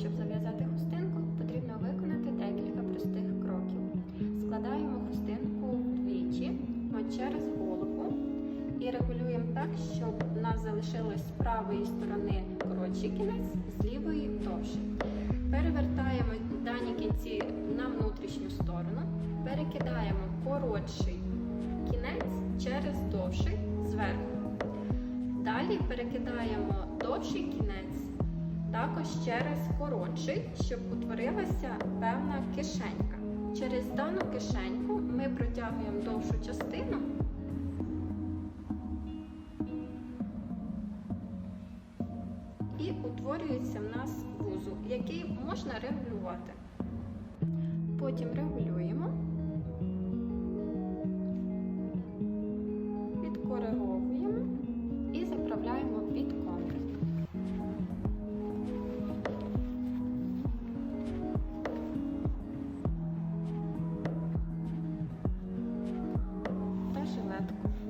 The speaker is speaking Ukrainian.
щоб зав'язати хустинку, потрібно виконати декілька простих кроків. Складаємо хустинку вдвічі, через голову і регулюємо так, щоб у нас залишилось з правої сторони коротший кінець, з лівої довший. Перевертаємо дані кінці на внутрішню сторону, перекидаємо коротший кінець через довший зверху. Далі перекидаємо довший кінець також через коротший, щоб утворилася певна кишенька. Через дану кишеньку ми протягуємо довшу частину. І утворюється в нас вузол, який можна регулювати. Потім регулюємо, podatku.